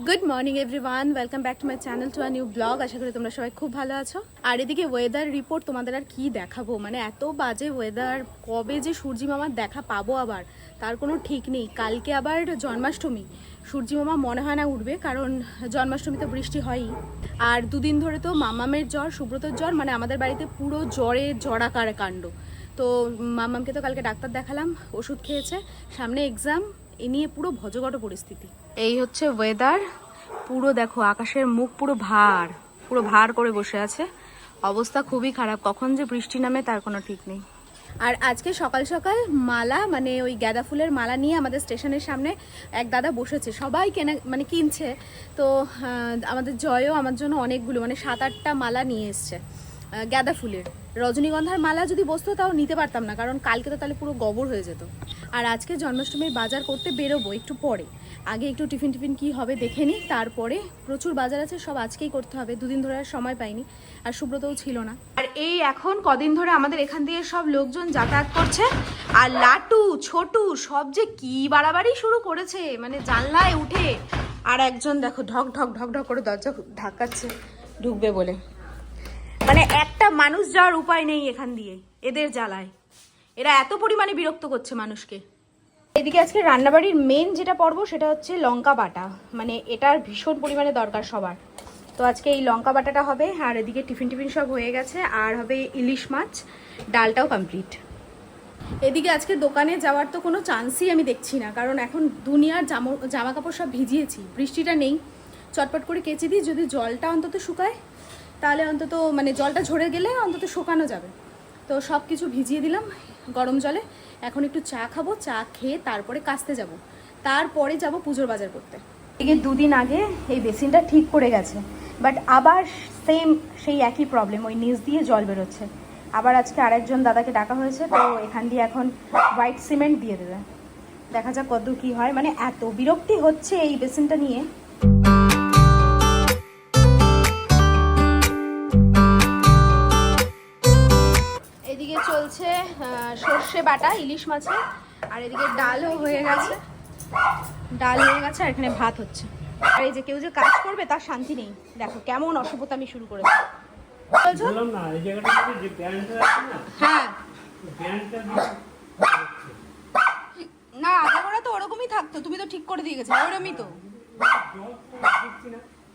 Good morning everyone welcome back to my channel to a new vlog আশা করি তোমরা সবাই খুব ভালো আছো। আর এদিকে ওয়েদার রিপোর্ট তোমাদের আর কি দেখাবো? মানে এত বাজে ওয়েদার কবে যে সূর্যি মামার দেখা পাবো আবার, তার কোনো ঠিক নেই। কালকে আবার জন্মাষ্টমী। সূর্যি মামা মনে হয় না উঠবে, কারণ জন্মাষ্টমীতে বৃষ্টি হয়ই। আর দুদিন ধরে তো মামামের জ্বর, সুব্রতর জ্বর মানে আমাদের বাড়িতে পুরো জ্বরে জড়াকার কাণ্ড। তো মামামকে তো কালকে ডাক্তার দেখালাম, ওষুধ খেয়েছে। সামনে এক্সাম এ নিয়ে পুরো ভজগট পরিস্থিতি। এই হচ্ছে ওয়েদার পুরো দেখো, আকাশের মুখ পুরো ভার। পুরো ভার করে বসে আছে। অবস্থা খুবই খারাপ। কখন যে বৃষ্টি নামে তার কোনো ঠিক নেই। আর আজকে সকাল সকাল মালা মানে ওই গাঁদা ফুলের মালা নিয়ে আমাদের স্টেশনের সামনে এক দাদা বসেছে। সবাই কেনা মানে কিনছে। তো আমাদের জয়ও আমার জন্য অনেকগুলো মানে সাত আটটা মালা নিয়ে এসছে। গাঁদা ফুলের। রজনীগন্ধার মালা যদি বসতো তাও নিতে পারতাম না, কারণ কালকে তো তাহলে পুরো গবর হয়ে যেত। আর আজকে জন্মাষ্টমীর বাজার করতে বেরোবো একটু পরে। আগে একটু টিফিন টিফিন কি হবে দেখে নিই, তারপরে প্রচুর বাজার আছে, সব আজকেই করতে হবে, দুদিন ধরে আর সময় পাইনি, আর সুব্রতও ছিল না। আর এই এখন কদিন ধরে আমাদের এখান দিয়ে সব লোকজন যাতায়াত করছে, আর লাটু, ছোটু সব যে কি বাড়াবাড়ি শুরু করেছে মানে জানলায় উঠে। আর একজন দেখো ঢক ঢক ঢক ঢক করে দরজা ধাক্কাচ্ছে, ঢুকবে বলে। মানে একটা মানুষ যাওয়ার উপায় নেই এখান দিয়ে, এদের জ্বালায়। এরা এত পরিমাণে বিরক্ত করছে মানুষকে। এদিকে আজকে রান্নাবাড়ির মেন যেটা পর্ব, সেটা হচ্ছে লঙ্কা বাটা। মানে এটার ভীষণ পরিমাণে দরকার সবার। তো আজকে এই লঙ্কা বাটাটা হবে, আর এদিকে টিফিন টিফিন সব হয়ে গেছে, আর হবে ইলিশ মাছ, ডালটাও কমপ্লিট এদিকে আজকে দোকানে যাওয়ার তো কোনো চান্সই আমি দেখছি না, কারণ এখন দুনিয়ার জামা কাপড় সব ভিজিয়েছি, বৃষ্টিটা নেই। চটপট করে কেচে দিই, যদি জলটা অন্তত শুকায়, তাহলে অন্তত মানে জলটা ঝরে গেলে অন্তত শুকানো যাবে। তো সব কিছু ভিজিয়ে দিলাম গরম জলে। এখন একটু চা খাব, চা খেয়ে তারপরে কাচতে যাব। তারপরে যাব পুজোর বাজার করতে। এদিকে দুদিন আগে এই বেসিনটা ঠিক করে গেছে। বাট আবার সেম সেই একই প্রবলেম ওই নিচ দিয়ে জল বেরোচ্ছে। আবার আজকে আরেকজন দাদাকে ডাকা হয়েছে, তো এখান দিয়ে এখন হোয়াইট সিমেন্ট দিয়ে দেবে। দেখা যাক কতদূর কি হয়। মানে এত বিরক্তি হচ্ছে এই বেসিনটা নিয়ে। আহ, সর্ষে বাটা ইলিশ মাছের আর এদিকে ডালও হয়ে গেছে। ডাল হয়ে গেছে আর এখানে ভাত হচ্ছে। আর এই যে কেউ যে কাজ করবে তার শান্তি নেই। দেখো কেমন অসভ্যতা আমি শুরু করেছে। হ্যাঁ। প্যান্টটা না আগাগোড়া তো ওরকমই থাকতো। তুমি তো ঠিক করে দিয়ে গেছো তো।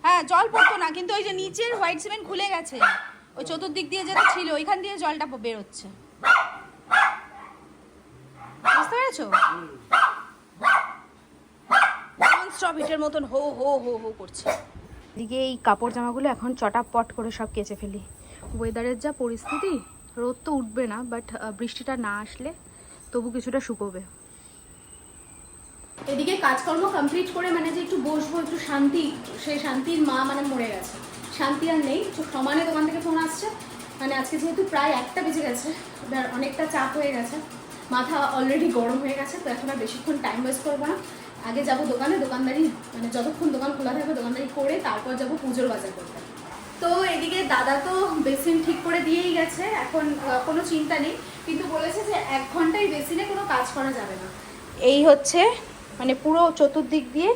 হ্যাঁ জল পড়তো না কিন্তু ওই যে নিচের হোয়াইট সিমেন্ট খুলে গেছে। ওই চতুর্দিক দিয়ে যেটা ছিল ওইখান দিয়ে জলটা বেরোচ্ছে। পেরেছ নন হিটের মতন হো হো হো হো করছে। এদিকে এই কাপড় জামাগুলো এখন চটাপট করে সব কেচে ফেলি। ওয়েদারের যা পরিস্থিতি রোদ তো উঠবে না বাট বৃষ্টিটা না আসলে তবু কিছুটা শুকোবে। এদিকে কাজকর্ম কমপ্লিট করে মানে যে একটু বসবো একটু শান্তি সেই শান্তির মা মানে মরে গেছে। শান্তি আর নেই তো সমানে দোকান থেকে ফোন আসছে। মানে আজকে যেহেতু প্রায় একটা বেজে গেছে অনেকটা চাপ হয়ে গেছে। মাথা অলরেডি গরম হয়ে গেছে, তো এখন আর বেশিক্ষণ টাইম ওয়েস্ট করব না। আগে যাব দোকানে, দোকানদারি মানে যতক্ষণ দোকান খোলা থাকবে দোকানদারি করে তারপর যাব পুজোর বাজার করতে। তো এদিকে দাদা তো বেসিন ঠিক করে দিয়েই গেছে, এখন কোনো চিন্তা নেই। কিন্তু বলেছে যে এক ঘন্টায় বেসিনে কোনো কাজ করা যাবে না। এই হচ্ছে মানে পুরো চতুর্দিক দিয়ে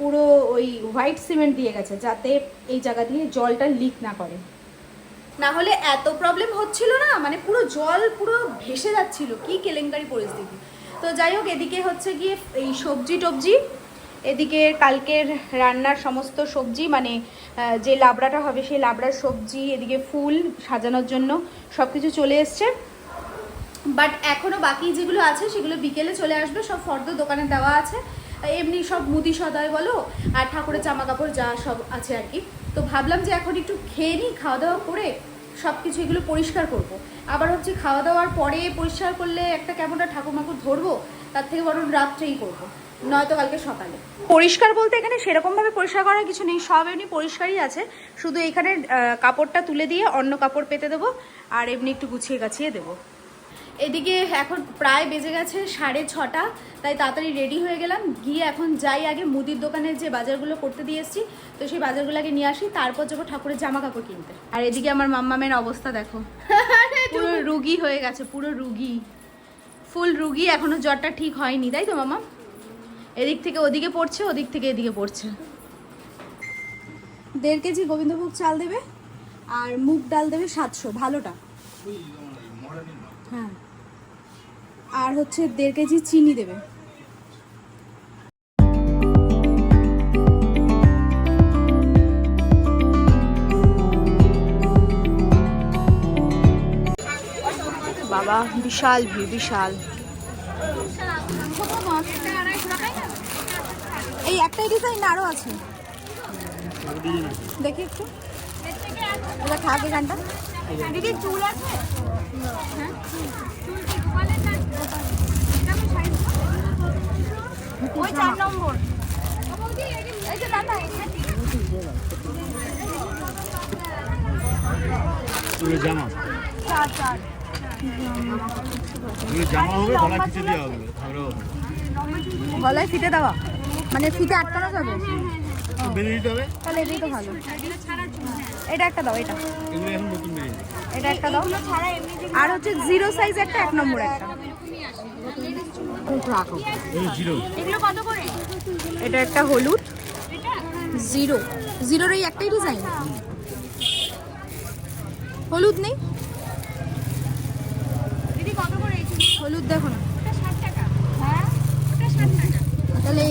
পুরো ওই হোয়াইট সিমেন্ট দিয়ে গেছে, যাতে এই জায়গা দিয়ে জলটা লিক না করে। না হলে এত প্রবলেম হচ্ছিল না মানে পুরো জল পুরো ভেসে যাচ্ছিল, কি কেলেঙ্কারি পরিস্থিতি। তো যাই হোক, এদিকে হচ্ছে গিয়ে এই সবজি টবজি, এদিকে কালকের রান্নার সমস্ত সবজি মানে যে লাবড়াটা হবে সেই লাবড়ার সবজি, এদিকে ফুল সাজানোর জন্য সব কিছু চলে এসছে। বাট এখনও বাকি যেগুলো আছে, সেগুলো বিকেলে চলে আসবে, সব ফর্দ দোকানে দেওয়া আছে। এমনি সব মুদি সদায় বলো, আর ঠাকুরের জামা কাপড় যা সব আছে আর কি। তো ভাবলাম যে এখন একটু খেয়ে নিই, খাওয়া দাওয়া করে সব কিছু এগুলো পরিষ্কার করব। আবার হচ্ছে খাওয়া দাওয়ার পরে পরিষ্কার করলে একটা কেমনটা ঠাকুর মাকুর ধরবো, তার থেকে বরং রাত্রেই করব, নয়তো কালকে সকালে। পরিষ্কার বলতে এখানে সেরকমভাবে পরিষ্কার করার কিছু নেই, সব এমনি পরিষ্কারই আছে। শুধু এখানে কাপড়টা তুলে দিয়ে অন্য কাপড় পেতে দেবো, আর এমনি একটু গুছিয়ে গাছিয়ে দেবো। এদিকে এখন প্রায় বেজে গেছে সাড়ে ছটা তাই তাড়াতাড়ি রেডি হয়ে গেলাম। গিয়ে এখন যাই আগে মুদির দোকানের যে বাজারগুলো করতে দিয়ে এসেছি তো সেই বাজারগুলো আগে নিয়ে আসি তারপর যাব ঠাকুরের জামা কাপড় কিনতে। আর এদিকে আমার মাম্মামের অবস্থা দেখো। পুরো রুগী হয়ে গেছে পুরো রুগী। ফুল রুগী এখনও জ্বরটা ঠিক হয়নি তাই তো মামা এদিক থেকে ওদিকে পড়ছে ওদিক থেকে এদিকে পড়ছে। দেড় কেজি গোবিন্দভোগ চাল দেবে আর মুগ ডাল দেবে সাতশো ভালোটা। হ্যাঁ। আর হচ্ছে দেড় কেজি চিনি দেবে। বাবা বিশাল ভিড় বিশাল। এই একটাই ডিজাইন আরও আছে। দেখি একটু। এটা থাকে গানটা দিদি চুল আছে? হ্যাঁ। ওই চার নম্বর। এই যে দাদা জামা? চার চার। জামা হবে গলায় পিছিয়ে দেওয়া হবে। গলায় ফিতে দেওয়া? মানে ফিতে আটকানো যাবে? হবে তাহলে এটাই তো ভালো। এটা একটা দাও এটা। এটা একটা দাও। ছাড়া এমনি যে আর হচ্ছে জিরো সাইজ একটা এক নম্বর একটা। এই জিরো। এগুলো কত করে? এটা একটা হলুদ। জিরো। জিরোর এই একটাই ডিজাইন হলুদ নেই? হলুদ দেখো না। হ্যাঁ? তাহলে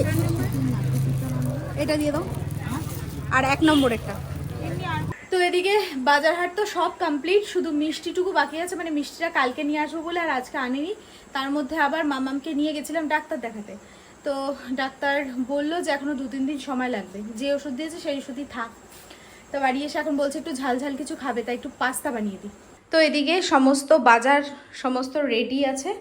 এটা দিয়ে দাও। আর এক নম্বর একটা। তো এদিকে বাজার হাট তো সব কমপ্লিট শুধু মিষ্টিটুকু বাকি আছে মানে মিষ্টিটা কালকে নিয়ে আসব বলে আর আজকে আনিনি। তার মধ্যে আবার মামামকে নিয়ে গেছিলাম ডাক্তার দেখাতে। তো ডাক্তার বলল যে এখনও দু তিন দিন সময় লাগবে। যে ওষুধ দিয়েছে সেই ওষুধই থাক। তো বাড়ি এসে এখন বলছে একটু ঝাল ঝাল কিছু খাবে, তাই একটু পাস্তা বানিয়ে দিই। তো এদিকে সমস্ত বাজার সমস্ত রেডি আছে।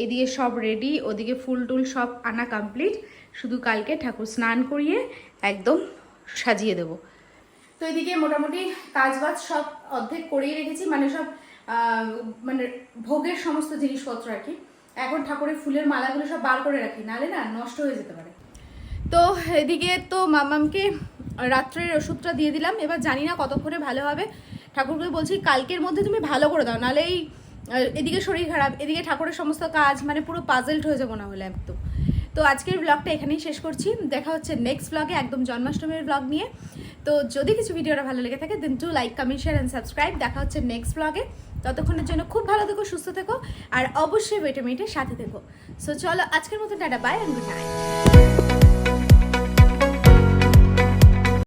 এইদিকে সব রেডি ওদিকে ফুল টুল সব আনা কমপ্লিট শুধু কালকে ঠাকুর স্নান করিয়ে একদম সাজিয়ে দেবো। তো এদিকে মোটামুটি কাজ বাজ সব অর্ধেক করেই রেখেছি মানে সব মানে ভোগের সমস্ত জিনিসপত্র আর কি। এখন ঠাকুরের ফুলের মালাগুলো সব বার করে রাখি নালে না নষ্ট হয়ে যেতে পারে। তো এদিকে তো মামামকে রাত্রের ওষুধটা দিয়ে দিলাম, এবার জানি না কতক্ষণে ভালো হবে। ঠাকুরকে বলছি, কালকের মধ্যে তুমি ভালো করে দাও, নাহলে এই এদিকে শরীর খারাপ, এদিকে ঠাকুরের সমস্ত কাজ মানে পুরো পাজেলড হয়ে যাব না হলে একদম। তো আজকের ব্লগটা এখানেই শেষ করছি। দেখা হচ্ছে নেক্সট ব্লগে একদম জন্মাষ্টমীর ব্লগ নিয়ে। তো যদি কিছু ভিডিওটা ভালো লেগে থাকে then to like comment share and subscribe দেখা হচ্ছে নেক্সট ব্লগে ততক্ষণের জন্য খুব ভালো থেকো, সুস্থ থেকো, আর অবশ্যই বেটে মেয়েটের সাথে থেকো। সো চলো, আজকের মতো tata bye and good night